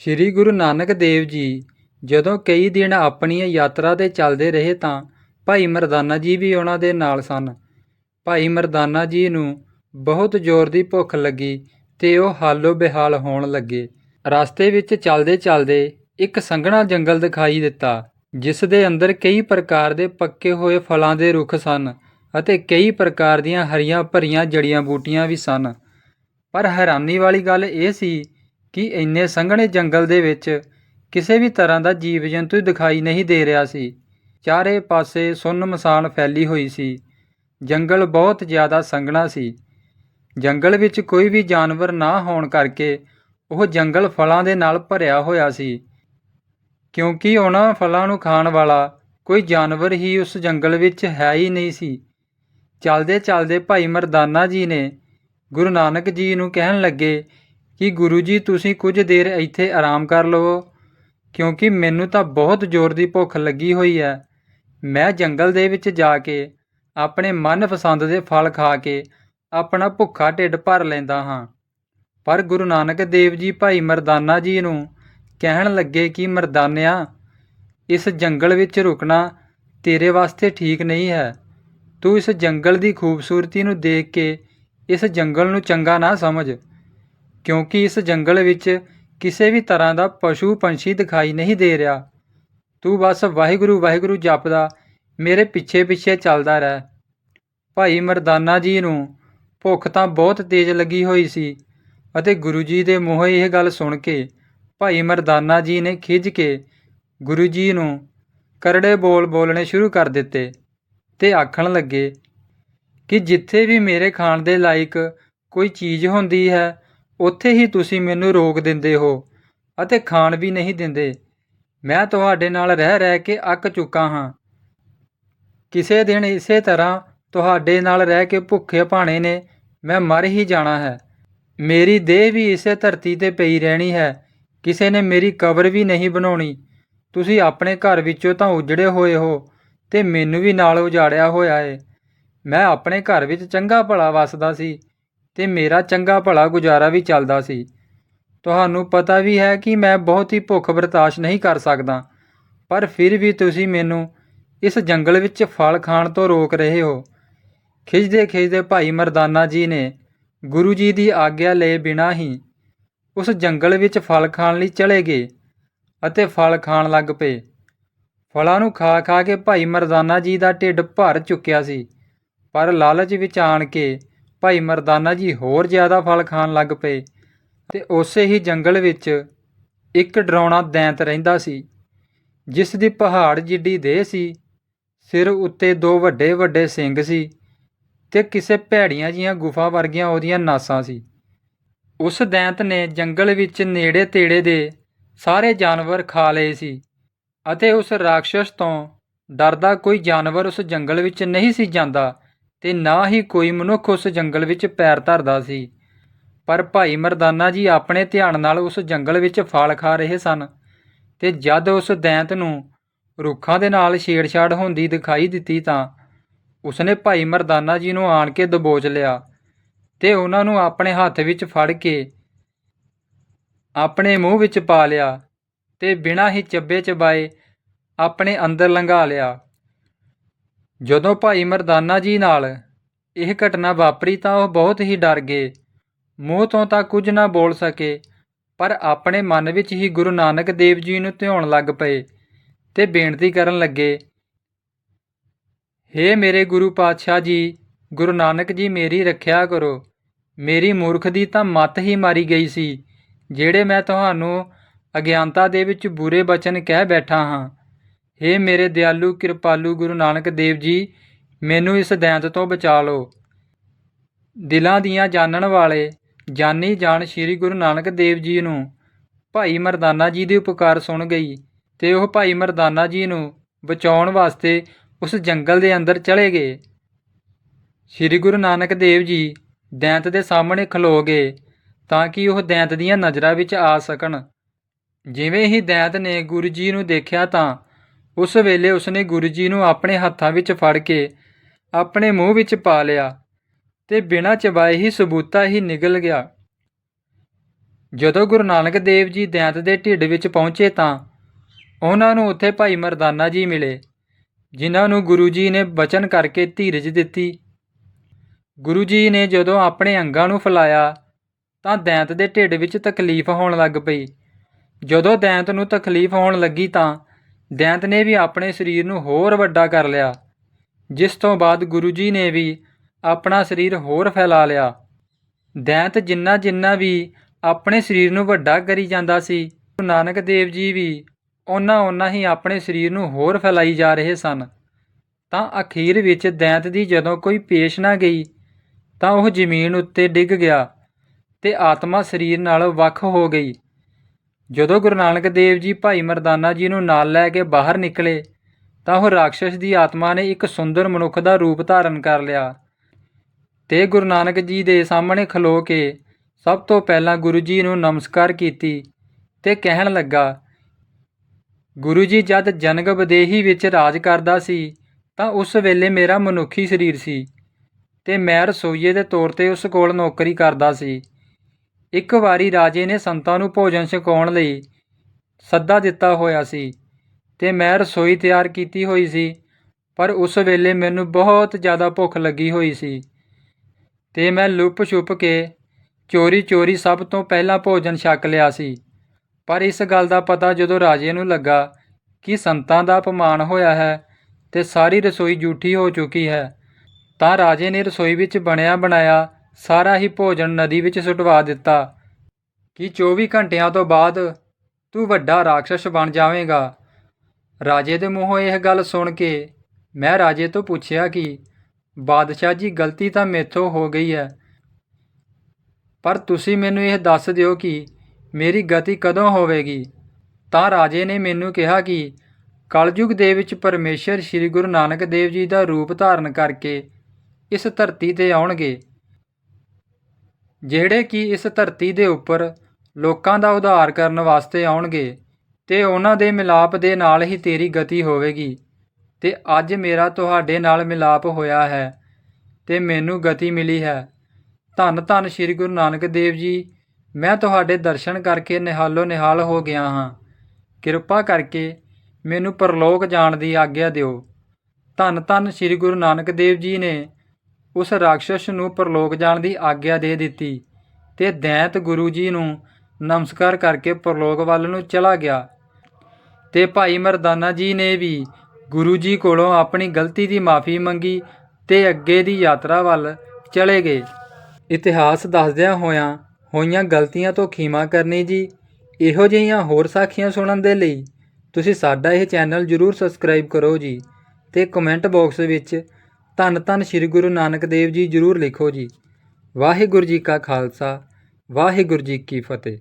ਸ੍ਰੀ ਗੁਰੂ ਨਾਨਕ ਦੇਵ ਜੀ ਜਦੋਂ ਕਈ ਦਿਨ ਆਪਣੀ ਯਾਤਰਾ 'ਤੇ ਚੱਲਦੇ ਰਹੇ ਤਾਂ ਭਾਈ ਮਰਦਾਨਾ ਜੀ ਵੀ ਉਹਨਾਂ ਦੇ ਨਾਲ ਸਨ। ਭਾਈ ਮਰਦਾਨਾ ਜੀ ਨੂੰ ਬਹੁਤ ਜ਼ੋਰ ਦੀ ਭੁੱਖ ਲੱਗੀ ਤੇ ਉਹ ਹਾਲੋ ਬੇਹਾਲ ਹੋਣ ਲੱਗੇ। ਰਸਤੇ ਵਿੱਚ ਚੱਲਦੇ ਚੱਲਦੇ ਇੱਕ ਸੰਘਣਾ ਜੰਗਲ ਦਿਖਾਈ ਦਿੱਤਾ, ਜਿਸ ਦੇ ਅੰਦਰ ਕਈ ਪ੍ਰਕਾਰ ਦੇ ਪੱਕੇ ਹੋਏ ਫਲਾਂ ਦੇ ਰੁੱਖ ਸਨ ਅਤੇ ਕਈ ਪ੍ਰਕਾਰ ਦੀਆਂ ਹਰੀਆਂ ਭਰੀਆਂ ਜੜੀਆਂ ਬੂਟੀਆਂ ਵੀ ਸਨ। ਪਰ ਹੈਰਾਨੀ ਵਾਲੀ ਗੱਲ ਇਹ ਸੀ ਕਿ ਇੰਨੇ ਸੰਘਣੇ ਜੰਗਲ ਦੇ ਵਿੱਚ ਕਿਸੇ ਵੀ ਤਰ੍ਹਾਂ ਦਾ ਜੀਵ ਜੰਤੂ ਦਿਖਾਈ ਨਹੀਂ ਦੇ ਰਿਹਾ ਸੀ। ਚਾਰੇ ਪਾਸੇ ਸੁੰਨਮਸਾਨ ਫੈਲੀ ਹੋਈ ਸੀ। ਜੰਗਲ ਬਹੁਤ ਜ਼ਿਆਦਾ ਸੰਘਣਾ ਸੀ। ਜੰਗਲ ਵਿੱਚ ਕੋਈ ਵੀ ਜਾਨਵਰ ਨਾ ਹੋਣ ਕਰਕੇ ਉਹ ਜੰਗਲ ਫਲਾਂ ਦੇ ਨਾਲ ਭਰਿਆ ਹੋਇਆ ਸੀ। ਕਿਉਂਕਿ ਉਹਨਾਂ ਫਲਾਂ ਨੂੰ ਖਾਣ ਵਾਲਾ ਕੋਈ ਜਾਨਵਰ ਹੀ ਉਸ ਜੰਗਲ ਵਿੱਚ ਹੈ ਹੀ ਨਹੀਂ ਸੀ। ਚੱਲਦੇ ਚਲਦੇ ਭਾਈ ਮਰਦਾਨਾ ਜੀ ਨੇ ਗੁਰੂ ਨਾਨਕ ਜੀ ਨੂੰ ਕਹਿਣ ਲੱਗੇ ਕਿ ਗੁਰੂ ਜੀ, ਤੁਸੀਂ ਕੁਝ ਦੇਰ ਇੱਥੇ ਆਰਾਮ ਕਰ ਲਵੋ, ਕਿਉਂਕਿ ਮੈਨੂੰ ਤਾਂ ਬਹੁਤ ਜ਼ੋਰ ਦੀ ਭੁੱਖ ਲੱਗੀ ਹੋਈ ਹੈ। ਮੈਂ ਜੰਗਲ ਦੇ ਵਿੱਚ ਜਾ ਕੇ ਆਪਣੇ ਮਨਪਸੰਦ ਦੇ ਫਲ ਖਾ ਕੇ ਆਪਣਾ ਭੁੱਖਾ ਢਿੱਡ ਭਰ ਲੈਂਦਾ ਹਾਂ। ਪਰ ਗੁਰੂ ਨਾਨਕ ਦੇਵ ਜੀ ਭਾਈ ਮਰਦਾਨਾ ਜੀ ਨੂੰ ਕਹਿਣ ਲੱਗੇ ਕਿ, ਮਰਦਾਨਿਆ, ਇਸ ਜੰਗਲ ਵਿੱਚ ਰੁਕਣਾ ਤੇਰੇ ਵਾਸਤੇ ਠੀਕ ਨਹੀਂ ਹੈ। ਤੂੰ ਇਸ ਜੰਗਲ ਦੀ ਖੂਬਸੂਰਤੀ ਨੂੰ ਦੇਖ ਕੇ ਇਸ ਜੰਗਲ ਨੂੰ ਚੰਗਾ ਨਾ ਸਮਝ। ਕਿਉਂਕਿ ਇਸ ਜੰਗਲ ਵਿੱਚ ਕਿਸੇ ਵੀ ਤਰ੍ਹਾਂ ਦਾ ਪਸ਼ੂ ਪੰਛੀ ਦਿਖਾਈ ਨਹੀਂ ਦੇ ਰਿਹਾ। ਤੂੰ ਬਸ ਵਾਹਿਗੁਰੂ ਵਾਹਿਗੁਰੂ ਜਪਦਾ, ਮੇਰੇ ਪਿੱਛੇ ਪਿੱਛੇ ਚੱਲਦਾ ਰਹਿ। ਭਾਈ ਮਰਦਾਨਾ ਜੀ ਨੂੰ ਭੁੱਖ ਤਾਂ ਬਹੁਤ ਤੇਜ਼ ਲੱਗੀ ਹੋਈ ਸੀ ਅਤੇ ਗੁਰੂ ਜੀ ਦੇ ਮੂੰਹੋਂ ਇਹ ਗੱਲ ਸੁਣ ਕੇ ਭਾਈ ਮਰਦਾਨਾ ਜੀ ਨੇ ਖਿੱਝ ਕੇ ਗੁਰੂ ਜੀ ਨੂੰ ਕਰੜੇ ਬੋਲ ਬੋਲਣੇ ਸ਼ੁਰੂ ਕਰ ਦਿੱਤੇ ਤੇ ਆਖਣ ਲੱਗੇ ਕਿ ਜਿੱਥੇ ਵੀ ਮੇਰੇ ਖਾਣ ਦੇ ਲਾਇਕ ਕੋਈ ਚੀਜ਼ ਹੁੰਦੀ ਹੈ ਉੱਥੇ ਹੀ ਤੁਸੀਂ ਮੈਨੂੰ ਰੋਕ ਦਿੰਦੇ ਹੋ ਅਤੇ ਖਾਣ ਵੀ ਨਹੀਂ ਦਿੰਦੇ। ਮੈਂ ਤੁਹਾਡੇ ਨਾਲ ਰਹਿ ਰਹਿ ਕੇ ਅੱਕ ਚੁੱਕਾ ਹਾਂ। ਕਿਸੇ ਦਿਨ ਇਸੇ ਤਰ੍ਹਾਂ ਤੁਹਾਡੇ ਨਾਲ ਰਹਿ ਕੇ ਭੁੱਖੇ ਭਾਣੇ ਨੇ, ਮੈਂ ਮਰ ਹੀ ਜਾਣਾ ਹੈ। ਮੇਰੀ ਦੇਹ ਵੀ ਇਸੇ ਧਰਤੀ ਤੇ ਪਈ ਰਹਿਣੀ ਹੈ। ਕਿਸੇ ਨੇ ਮੇਰੀ ਕਬਰ ਵੀ ਨਹੀਂ ਬਣਾਉਣੀ। ਤੁਸੀਂ ਆਪਣੇ ਘਰ ਵਿੱਚੋਂ ਤਾਂ ਉਜੜੇ ਹੋਏ ਹੋ ਤੇ ਮੈਨੂੰ ਵੀ ਨਾਲ ਉਜਾੜਿਆ ਹੋਇਆ ਏ। ਮੈਂ ਆਪਣੇ ਘਰ ਵਿੱਚ ਚੰਗਾ ਭਲਾ ਵਸਦਾ ਸੀ। ਤੇ ਮੇਰਾ ਚੰਗਾ ਭਲਾ ਗੁਜ਼ਾਰਾ ਵੀ ਚੱਲਦਾ ਸੀ। ਤੁਹਾਨੂੰ ਪਤਾ ਵੀ ਹੈ ਕਿ ਮੈਂ ਬਹੁਤ ਹੀ ਭੁੱਖ ਬਰਦਾਸ਼ਤ ਨਹੀਂ ਕਰ ਸਕਦਾ, ਪਰ ਫਿਰ ਵੀ ਤੁਸੀਂ ਮੈਨੂੰ ਇਸ ਜੰਗਲ ਵਿੱਚ ਫਲ ਖਾਣ ਤੋਂ ਰੋਕ ਰਹੇ ਹੋ। ਖਿੱਚਦੇ ਖਿੱਚਦੇ ਭਾਈ ਮਰਦਾਨਾ ਜੀ ਨੇ ਗੁਰੂ ਜੀ ਦੀ ਆਗਿਆ ਲਏ ਬਿਨਾਂ ਹੀ ਉਸ ਜੰਗਲ ਵਿੱਚ ਫਲ ਖਾਣ ਲਈ ਚਲੇ ਗਏ ਅਤੇ ਫਲ ਖਾਣ ਲੱਗ ਪਏ। ਫਲਾਂ ਨੂੰ ਖਾ ਖਾ ਕੇ ਭਾਈ ਮਰਦਾਨਾ ਜੀ ਦਾ ਢਿੱਡ ਭਰ ਚੁੱਕਿਆ ਸੀ, ਪਰ ਲਾਲਚ ਵਿੱਚ ਆਣ ਕੇ ਭਾਈ ਮਰਦਾਨਾ ਜੀ ਹੋਰ ਜ਼ਿਆਦਾ ਫਲ ਖਾਣ ਲੱਗ ਪਏ ਤੇ ਉਸੇ ਹੀ ਜੰਗਲ ਵਿੱਚ ਇੱਕ ਡਰਾਉਣਾ ਦੈਂਤ ਰਹਿੰਦਾ ਸੀ, ਜਿਸ ਦੀ ਪਹਾੜ ਜਿੱਡੀ ਦੇਹ ਸੀ, ਸਿਰ ਉੱਤੇ ਦੋ ਵੱਡੇ ਵੱਡੇ ਸਿੰਗ ਸੀ ਤੇ ਕਿਸੇ ਭੈੜੀਆਂ ਜੀਆਂ ਗੁਫਾ ਵਰਗੀਆਂ ਉਹਦੀਆਂ ਨਾਸਾਂ ਸੀ। ਉਸ ਦੈਂਤ ਨੇ ਜੰਗਲ ਵਿੱਚ ਨੇੜੇ ਤੇੜੇ ਦੇ ਸਾਰੇ ਜਾਨਵਰ ਖਾ ਲਏ ਸੀ ਅਤੇ ਉਸ ਰਾਖਸ਼ ਤੋਂ ਡਰਦਾ ਕੋਈ ਜਾਨਵਰ ਉਸ ਜੰਗਲ ਵਿੱਚ ਨਹੀਂ ਸੀ ਜਾਂਦਾ ਤੇ ਨਾ ਹੀ ਕੋਈ ਮਨੁੱਖ ਉਸ ਜੰਗਲ ਵਿੱਚ ਪੈਰ ਧਰਦਾ ਸੀ। ਪਰ ਭਾਈ ਮਰਦਾਨਾ ਜੀ ਆਪਣੇ ਧਿਆਨ ਨਾਲ ਉਸ ਜੰਗਲ ਵਿੱਚ ਫਲ ਖਾ ਰਹੇ ਸਨ ਤੇ ਜਦ ਉਸ ਦੈਂਤ ਨੂੰ ਰੁੱਖਾਂ ਦੇ ਨਾਲ ਛੇੜਛਾੜ ਹੁੰਦੀ ਦਿਖਾਈ ਦਿੱਤੀ ਤਾਂ ਉਸਨੇ ਭਾਈ ਮਰਦਾਨਾ ਜੀ ਨੂੰ ਆਣ ਕੇ ਦਬੋਚ ਲਿਆ ਤੇ ਉਹਨਾਂ ਨੂੰ ਆਪਣੇ ਹੱਥ ਵਿੱਚ ਫੜ ਕੇ ਆਪਣੇ ਮੂੰਹ ਵਿੱਚ ਪਾ ਲਿਆ ਤੇ ਬਿਨਾਂ ਹੀ ਚੱਬੇ ਚਬਾਏ ਆਪਣੇ ਅੰਦਰ ਲੰਘਾ ਲਿਆ। ਜਦੋਂ ਭਾਈ ਮਰਦਾਨਾ ਜੀ ਨਾਲ ਇਹ ਘਟਨਾ ਵਾਪਰੀ ਤਾਂ ਉਹ ਬਹੁਤ ਹੀ ਡਰ ਗਏ। ਮੂੰਹ ਤੋਂ ਤਾਂ ਕੁਝ ਨਾ ਬੋਲ ਸਕੇ, ਪਰ ਆਪਣੇ ਮਨ ਵਿੱਚ ਹੀ ਗੁਰੂ ਨਾਨਕ ਦੇਵ ਜੀ ਨੂੰ ਧਿਆਉਣ ਲੱਗ ਪਏ ਤੇ ਬੇਨਤੀ ਕਰਨ ਲੱਗੇ, ਹੇ ਮੇਰੇ ਗੁਰੂ ਪਾਤਸ਼ਾਹ ਜੀ, ਗੁਰੂ ਨਾਨਕ ਜੀ ਮੇਰੀ ਰੱਖਿਆ ਕਰੋ। ਮੇਰੀ ਮੂਰਖ ਦੀ ਤਾਂ ਮੱਤ ਹੀ ਮਾਰੀ ਗਈ ਸੀ, ਜਿਹੜੇ ਮੈਂ ਤੁਹਾਨੂੰ ਅਗਿਆਨਤਾ ਦੇ ਵਿੱਚ ਬੁਰੇ ਬਚਨ ਕਹਿ ਬੈਠਾ ਹਾਂ। ਹੇ ਮੇਰੇ ਦਿਆਲੂ, ਕਿਰਪਾਲੂ ਗੁਰੂ ਨਾਨਕ ਦੇਵ ਜੀ, ਮੈਨੂੰ ਇਸ ਦੈਂਤ ਤੋਂ ਬਚਾ ਲਓ। ਦਿਲਾਂ ਦੀਆਂ ਜਾਣਨ ਵਾਲੇ, ਜਾਨੀ ਜਾਣ ਸ੍ਰੀ ਗੁਰੂ ਨਾਨਕ ਦੇਵ ਜੀ ਨੂੰ ਭਾਈ ਮਰਦਾਨਾ ਜੀ ਦੀ ਉਪਕਾਰ ਸੁਣ ਗਈ ਤੇ ਉਹ ਭਾਈ ਮਰਦਾਨਾ ਜੀ ਨੂੰ ਬਚਾਉਣ ਵਾਸਤੇ ਉਸ ਜੰਗਲ ਦੇ ਅੰਦਰ ਚਲੇ ਗਏ। ਸ੍ਰੀ ਗੁਰੂ ਨਾਨਕ ਦੇਵ ਜੀ ਦੈਂਤ ਦੇ ਸਾਹਮਣੇ ਖਲੋ ਗਏ ਤਾਂ ਕਿ ਉਹ ਦੈਂਤ ਦੀਆਂ ਨਜ਼ਰਾਂ ਵਿੱਚ ਆ ਸਕਣ। ਜਿਵੇਂ ਹੀ ਦੈਂਤ ਨੇ ਗੁਰੂ ਜੀ ਨੂੰ ਦੇਖਿਆ ਤਾਂ ਉਸ ਵੇਲੇ ਉਸਨੇ ਗੁਰੂ ਜੀ ਨੂੰ ਆਪਣੇ ਹੱਥਾਂ ਵਿੱਚ ਫੜ ਕੇ ਆਪਣੇ ਮੂੰਹ ਵਿੱਚ ਪਾ ਲਿਆ ਤੇ ਬਿਨਾਂ ਚਬਾਏ ਹੀ ਸਬੂਤਾ ਹੀ ਨਿਗਲ ਗਿਆ। ਜਦੋਂ ਗੁਰੂ ਨਾਨਕ ਦੇਵ ਜੀ ਦੈਂਤ ਦੇ ਢਿੱਡ ਵਿੱਚ ਪਹੁੰਚੇ ਤਾਂ ਉਹਨਾਂ ਨੂੰ ਉੱਥੇ ਭਾਈ ਮਰਦਾਨਾ ਜੀ ਮਿਲੇ, ਜਿਨ੍ਹਾਂ ਨੂੰ ਗੁਰੂ ਜੀ ਨੇ ਬਚਨ ਕਰਕੇ ਧੀਰਜ ਦਿੱਤੀ। ਗੁਰੂ ਜੀ ਨੇ ਜਦੋਂ ਆਪਣੇ ਅੰਗਾਂ ਨੂੰ ਫੈਲਾਇਆ ਤਾਂ ਦੈਂਤ ਦੇ ਢਿੱਡ ਵਿੱਚ ਤਕਲੀਫ ਹੋਣ ਲੱਗ ਪਈ। ਜਦੋਂ ਦੈਂਤ ਨੂੰ ਤਕਲੀਫ ਹੋਣ ਲੱਗੀ ਤਾਂ ਦੈਂਤ ਨੇ ਵੀ ਆਪਣੇ ਸਰੀਰ ਨੂੰ ਹੋਰ ਵੱਡਾ ਕਰ ਲਿਆ। ਜਿਸ ਤੋਂ ਬਾਅਦ ਗੁਰੂ ਜੀ ਨੇ ਵੀ ਆਪਣਾ ਸਰੀਰ ਹੋਰ ਫੈਲਾ ਲਿਆ। ਦੈਂਤ ਜਿੰਨਾ ਜਿੰਨਾ ਵੀ ਆਪਣੇ ਸਰੀਰ ਨੂੰ ਵੱਡਾ ਕਰੀ ਜਾਂਦਾ ਸੀ, ਗੁਰੂ ਨਾਨਕ ਦੇਵ ਜੀ ਵੀ ਉਹਨਾਂ ਉਹਨਾਂ ਹੀ ਆਪਣੇ ਸਰੀਰ ਨੂੰ ਹੋਰ ਫੈਲਾਈ ਜਾ ਰਹੇ ਸਨ। ਤਾਂ ਅਖੀਰ ਵਿੱਚ ਦੈਂਤ ਦੀ ਜਦੋਂ ਕੋਈ ਪੇਸ਼ ਨਾ ਗਈ, ਤਾਂ ਉਹ ਜ਼ਮੀਨ ਉੱਤੇ ਡਿੱਗ ਗਿਆ ਤੇ ਆਤਮਾ ਸਰੀਰ ਨਾਲ ਵੱਖ ਹੋ ਗਈ। ਜਦੋਂ ਗੁਰੂ ਨਾਨਕ ਦੇਵ ਜੀ ਭਾਈ ਮਰਦਾਨਾ ਜੀ ਨੂੰ ਨਾਲ ਲੈ ਕੇ ਬਾਹਰ ਨਿਕਲੇ, ਤਾਂ ਉਹ ਰਾਖਸ਼ ਦੀ ਆਤਮਾ ਨੇ ਇੱਕ ਸੁੰਦਰ ਮਨੁੱਖ ਦਾ ਰੂਪ ਧਾਰਨ ਕਰ ਲਿਆ। ਤੇ ਗੁਰੂ ਨਾਨਕ ਜੀ ਦੇ ਸਾਹਮਣੇ ਖਲੋ ਕੇ ਸਭ ਤੋਂ ਪਹਿਲਾਂ ਗੁਰੂ ਜੀ ਨੂੰ ਨਮਸਕਾਰ ਕੀਤੀ ਤੇ ਕਹਿਣ ਲੱਗਾ, ਗੁਰੂ ਜੀ, ਜਦ ਜਨਗ ਬਦੇਹੀ ਵਿੱਚ ਰਾਜ ਕਰਦਾ ਸੀ, ਤਾਂ ਉਸ ਵੇਲੇ ਮੇਰਾ ਮਨੁੱਖੀ ਸਰੀਰ ਸੀ ਤੇ ਮੈਂ ਰਸੋਈਏ ਦੇ ਤੌਰ ਤੇ ਉਸ ਕੋਲ ਨੌਕਰੀ ਕਰਦਾ ਸੀ। ਇੱਕ ਵਾਰੀ ਰਾਜੇ ਨੇ ਸੰਤਾਂ ਨੂੰ ਭੋਜਨ ਛਕਾਉਣ ਲਈ ਸੱਦਾ ਦਿੱਤਾ ਹੋਇਆ ਸੀ ਅਤੇ ਮੈਂ ਰਸੋਈ ਤਿਆਰ ਕੀਤੀ ਹੋਈ ਸੀ, ਪਰ ਉਸ ਵੇਲੇ ਮੈਨੂੰ ਬਹੁਤ ਜ਼ਿਆਦਾ ਭੁੱਖ ਲੱਗੀ ਹੋਈ ਸੀ ਅਤੇ ਮੈਂ ਲੁੱਪ ਛੁੱਪ ਕੇ ਚੋਰੀ ਚੋਰੀ ਸਭ ਤੋਂ ਪਹਿਲਾਂ ਭੋਜਨ ਛਕ ਲਿਆ ਸੀ। ਪਰ ਇਸ ਗੱਲ ਦਾ ਪਤਾ ਜਦੋਂ ਰਾਜੇ ਨੂੰ ਲੱਗਾ ਕਿ ਸੰਤਾਂ ਦਾ ਅਪਮਾਨ ਹੋਇਆ ਹੈ ਅਤੇ ਸਾਰੀ ਰਸੋਈ ਜੂਠੀ ਹੋ ਚੁੱਕੀ ਹੈ, ਤਾਂ ਰਾਜੇ ਨੇ ਰਸੋਈ ਵਿੱਚ ਬਣਿਆ ਬਣਾਇਆ ਸਾਰਾ ਹੀ ਭੋਜਨ ਨਦੀ ਵਿੱਚ ਸੁੱਟਵਾ ਦਿੱਤਾ। ਕਿ 24 ਘੰਟਿਆਂ ਤੋਂ ਬਾਅਦ ਤੂੰ ਵੱਡਾ ਰਾਖਸ਼ ਬਣ ਜਾਵੇਂਗਾ? ਰਾਜੇ ਦੇ ਮੂੰਹੋਂ ਇਹ ਗੱਲ ਸੁਣ ਕੇ ਮੈਂ ਰਾਜੇ ਤੋਂ ਪੁੱਛਿਆ ਕਿ, ਬਾਦਸ਼ਾਹ ਜੀ, ਗਲਤੀ ਤਾਂ ਮੇਥੋਂ ਹੋ ਗਈ ਹੈ। ਪਰ ਤੁਸੀਂ ਮੈਨੂੰ ਇਹ ਦੱਸ ਦਿਓ ਕਿ ਮੇਰੀ ਗਤੀ ਕਦੋਂ ਹੋਵੇਗੀ? ਤਾਂ ਰਾਜੇ ਨੇ ਮੈਨੂੰ ਕਿਹਾ ਕਿ ਕਲਯੁਗ ਦੇ ਵਿੱਚ ਪਰਮੇਸ਼ਰ ਸ੍ਰੀ ਗੁਰੂ ਨਾਨਕ ਦੇਵ ਜੀ ਦਾ ਰੂਪ ਧਾਰਨ ਕਰਕੇ ਇਸ ਧਰਤੀ ਤੇ ਆਉਣਗੇ। ਜਿਹੜੇ ਕਿ ਇਸ ਧਰਤੀ ਦੇ ਉੱਪਰ ਲੋਕਾਂ ਦਾ ਉਧਾਰ ਕਰਨ ਵਾਸਤੇ ਆਉਣਗੇ, ਤੇ ਉਹਨਾਂ ਦੇ ਮਿਲਾਪ ਦੇ ਨਾਲ ਹੀ ਤੇਰੀ ਗਤੀ ਹੋਵੇਗੀ। ਤੇ ਅੱਜ ਮੇਰਾ ਤੁਹਾਡੇ ਨਾਲ ਮਿਲਾਪ ਹੋਇਆ ਹੈ, ਤੇ ਮੈਨੂੰ ਗਤੀ ਮਿਲੀ ਹੈ। ਧੰਨ ਧੰਨ ਸ੍ਰੀ ਗੁਰੂ ਨਾਨਕ ਦੇਵ ਜੀ, ਮੈਂ ਤੁਹਾਡੇ ਦਰਸ਼ਨ ਕਰਕੇ ਨਿਹਾਲੋ ਨਿਹਾਲ ਹੋ ਗਿਆ ਹਾਂ। ਕਿਰਪਾ ਕਰਕੇ ਮੈਨੂੰ ਪਰਲੋਕ ਜਾਣ ਦੀ ਆਗਿਆ ਦਿਓ। ਧੰਨ ਧੰਨ ਸ੍ਰੀ ਗੁਰੂ ਨਾਨਕ ਦੇਵ ਜੀ ਨੇ ਉਸ ਰਾਖਸ਼ ਨੂੰ ਪਰਲੋਕ ਜਾਣ ਦੀ ਆਗਿਆ ਦੇ ਦਿੱਤੀ ਤੇ ਦੈਂਤ ਗੁਰੂ ਜੀ ਨੂੰ ਨਮਸਕਾਰ ਕਰਕੇ ਪਰਲੋਕ ਵੱਲ ਨੂੰ ਚਲਾ ਗਿਆ। ਤੇ ਭਾਈ ਮਰਦਾਨਾ ਜੀ ਨੇ ਵੀ ਗੁਰੂ ਜੀ ਕੋਲੋਂ ਆਪਣੀ ਗਲਤੀ ਦੀ ਮਾਫੀ ਮੰਗੀ ਤੇ ਅੱਗੇ ਦੀ ਯਾਤਰਾ ਵੱਲ ਚਲੇ ਗਏ। ਇਤਿਹਾਸ ਦੱਸਦਿਆਂ ਹੋਇਆਂ ਹੋਈਆਂ ਗਲਤੀਆਂ ਤੋਂ ਖੀਮਾ ਕਰਨੀ ਜੀ, ਇਹੋ ਜਿਹੀਆਂ ਹੋਰ ਸਾਖੀਆਂ ਸੁਣਨ ਦੇ ਲਈ ਤੁਸੀਂ ਸਾਡਾ ਇਹ ਚੈਨਲ ਜਰੂਰ ਸਬਸਕ੍ਰਾਈਬ ਕਰੋ ਜੀ ਤੇ ਕਮੈਂਟ ਬਾਕਸ ਵਿੱਚ ਧੰਨ ਧੰਨ ਸ੍ਰੀ ਗੁਰੂ ਨਾਨਕ ਦੇਵ ਜੀ, ਜਰੂਰ ਲਿਖੋ ਜੀ। ਵਾਹਿਗੁਰੂ ਜੀ ਕਾ ਖਾਲਸਾ, ਵਾਹਿਗੁਰੂ ਜੀ ਕੀ ਫਤਿਹ।